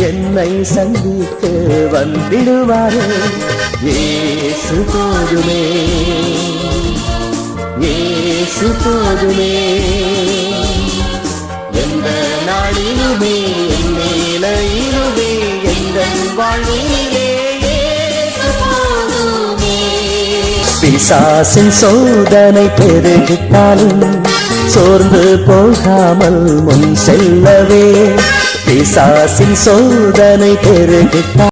என்னை சந்திக்க வந்திடுவாரே. ஏசு போதுமே. ஏசு போதுமே. எந்த நாளிலுமே என் மேலையிலுமே எந்த வாழ்விலே பிசாசின் சோதனை பெருகிட்டாலும் சோர்ந்து போகாமல் முன் செல்லவே. பிசாசின் சோதனை பெருகிட்டார்.